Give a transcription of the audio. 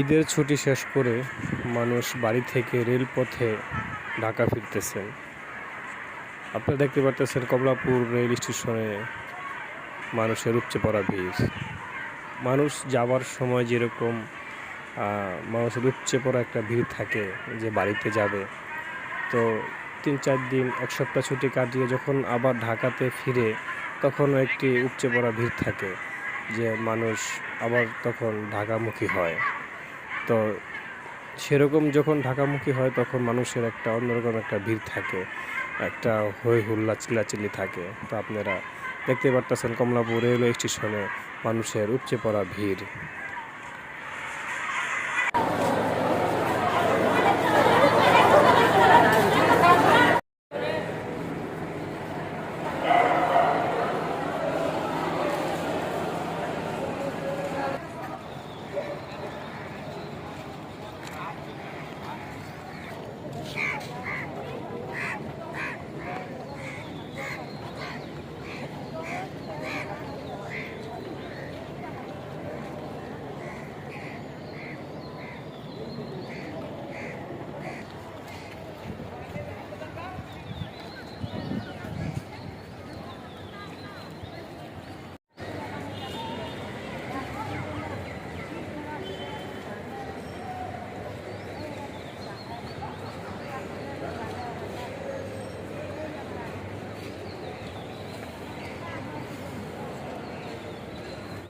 ঈদের ছুটি শেষ করে মানুষ বাড়ি থেকে রেলপথে ঢাকা ফিরতেছেন। আপনারা দেখতে পারতেছেন কমলাপুর রেল স্টেশনে মানুষের উপচে পড়া ভিড়। মানুষ যাওয়ার সময় যেরকম মানুষের উপচে পড়া একটা ভিড় থাকে যে বাড়িতে যাবে। তো তিন চার দিন, এক সপ্তাহ ছুটি কাটিয়ে যখন আবার ঢাকাতে ফিরে, তখনও একটি উপচে পড়া ভিড় থাকে যে মানুষ আবার তখন ঢাকামুখী হয়। তো সেরকম যখন ঢাকামুখী হয়, তখন মানুষের একটা অন্যরকম একটা ভিড় থাকে। একটা হই হুল্লা চিল্লাচিল্লি থাকে। তো আপনারা দেখতে পারতেছেন কমলাপুর রেলওয়ে স্টেশনে মানুষের উপচে পড়া ভিড়।